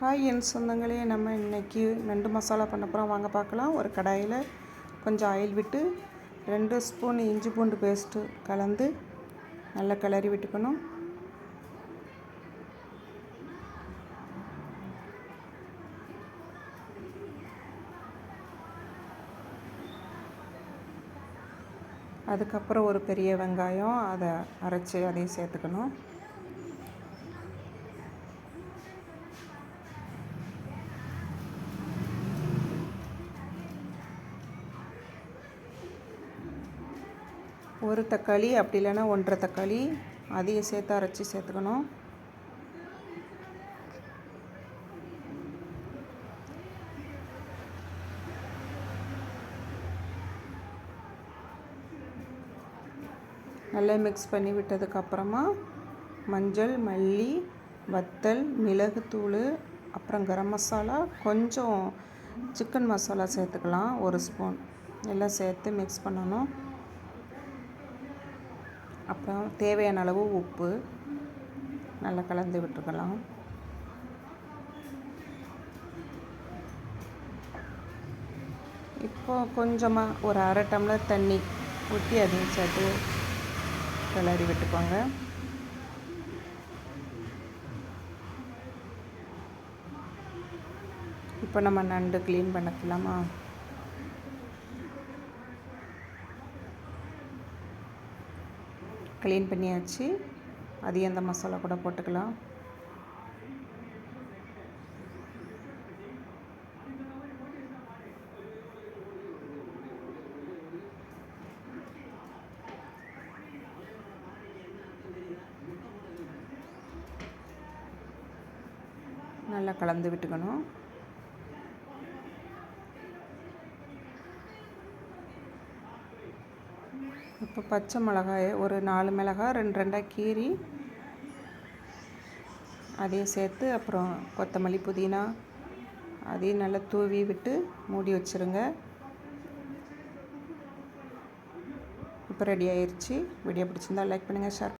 Hi என் சொந்தங்களே நம்ம இன்றைக்கி நண்டு மசாலா பண்ண போகிறோம் வாங்க பார்க்கலாம். ஒரு கடாயில் கொஞ்சம் ஆயில் விட்டு ரெண்டு ஸ்பூன் இஞ்சி பூண்டு பேஸ்ட்டு கலந்து நல்லா கிளறி விட்டுக்கணும். அதுக்கப்புறம் ஒரு பெரிய வெங்காயம் அதை அரைச்சி அதையும் சேர்த்துக்கணும். ஒரு தக்காளி அப்படி இல்லைன்னா ஒன்றரை தக்காளி. அதையும் சேர்த்து அரைச்சி சேர்த்துக்கணும். நல்லா மிக்ஸ் பண்ணி விட்டதுக்கப்புறமா மஞ்சள் மல்லி வத்தல் மிளகுத்தூள் அப்புறம் கரம் மசாலா கொஞ்சம் சிக்கன் மசாலா சேர்த்துக்கலாம் ஒரு ஸ்பூன் எல்லாம் சேர்த்து மிக்ஸ் பண்ணணும். அப்புறம் தேவையான அளவு உப்பு. நல்லா கலந்து விட்டுக்கலாம். இப்போ கொஞ்சமாக ஒரு அரை டம்ளர் தண்ணி ஊற்றி அதையும் சேர்த்து கிளறி விட்டுக்கோங்க. இப்போ நம்ம நண்டு க்ளீன் பண்ணிக்கலாமா? க்ளீன் பண்ணியாச்சு. அதையும் அந்த மசாலா கூட போட்டுக்கலாம். நல்லா கலந்து விட்டுக்கணும். இப்போ பச்சை மிளகாய் ஒரு நாலு மிளகாய் ரெண்டு ரெண்டாக கீரி அதையும் சேர்த்து அப்புறம் கொத்தமல்லி புதினா அதையும் நல்லா தூவி விட்டு மூடி வச்சுருங்க. இப்போ ரெடி ஆயிடுச்சு வீடியோ பிடிச்சிருந்தா லைக் பண்ணுங்கள் ஷேர்